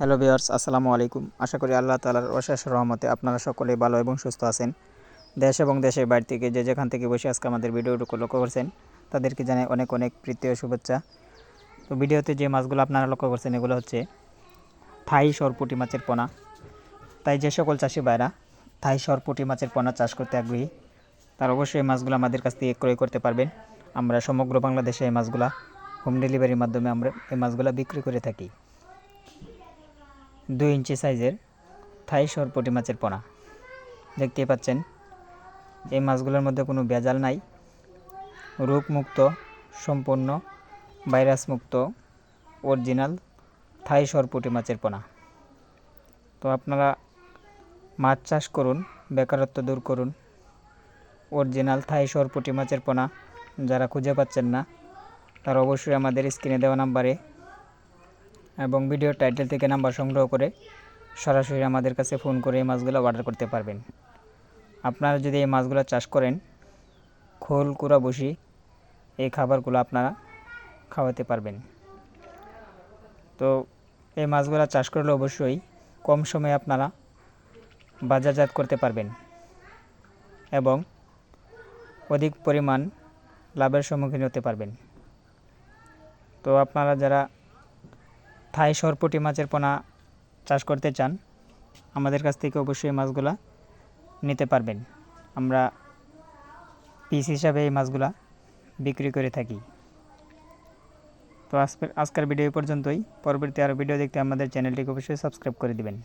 Hello viewers আসসালামু আলাইকুম। আশা করি আল্লাহ তালার অশেষ রহমতে আপনারা সকলেই ভালো এবং সুস্থ আছেন। দেশ এবং দেশের বাইরে থেকে যে যেখান থেকে বসে আজকে আমাদের ভিডিওটুকু লক্ষ্য করছেন, তাদেরকে জানাই অনেক অনেক প্রীতি ও শুভেচ্ছা। তো ভিডিওতে যে মাছগুলো আপনারা লক্ষ্য করছেন, এগুলো হচ্ছে থাই সরপুটি মাছের পোনা। তাই যে সকল চাষি ভাইরা থাই সরপুটি মাছের পোনা চাষ করতে আগ্রহী, তার অবশ্যই এই মাছগুলো আমাদের কাছ থেকে ক্রয় করতে পারবেন। আমরা সমগ্র বাংলাদেশে এই মাছগুলা হোম ডেলিভারির মাধ্যমে আমরা এই মাছগুলা বিক্রি করে থাকি। দুই ইঞ্চি সাইজের থাই সরপটি মাছের পোনা। দেখতেই পাচ্ছেন, এই মাছগুলোর মধ্যে কোনো ভেজাল নাই। রোগমুক্ত, সম্পূর্ণ ভাইরাস মুক্ত অরিজিনাল থাই সরপুটি মাছের পোনা। তো আপনারা মাছ চাষ করুন, বেকারত্ব দূর করুন। অরিজিনাল থাই সরপুটি মাছের পোনা যারা খুঁজে পাচ্ছেন না, তারা অবশ্যই আমাদের স্ক্রিনে দেওয়া নাম্বারে এবং ভিডিও টাইটেল থেকে নাম্বার সংগ্রহ করে সরাসরি আমাদের কাছে ফোন করে এই মাছগুলো অর্ডার করতে পারবেন। আপনারা যদি এই মাছগুলো চাষ করেন, খোল, কুড়া, বসি, এই খাবারগুলো আপনারা খাওয়াতে পারবেন। তো এই মাছগুলো চাষ করলে অবশ্যই কম সময়ে আপনারা বাজারজাত করতে পারবেন এবং অধিক পরিমাণ লাভের সম্মুখীন হতে পারবেন। তো আপনারা যারা থাই সরপুটি মাছের পোনা চাষ করতে চান, আমাদের কাছ থেকে অবশ্যই মাছগুলা নিতে পারবেন। আমরা পিস হিসাবে এই মাছগুলা বিক্রি করে থাকি। তো আজকের ভিডিও পর্যন্তই। পরবর্তী আরও ভিডিও দেখতে আমাদের চ্যানেলটিকে অবশ্যই সাবস্ক্রাইব করে দিবেন।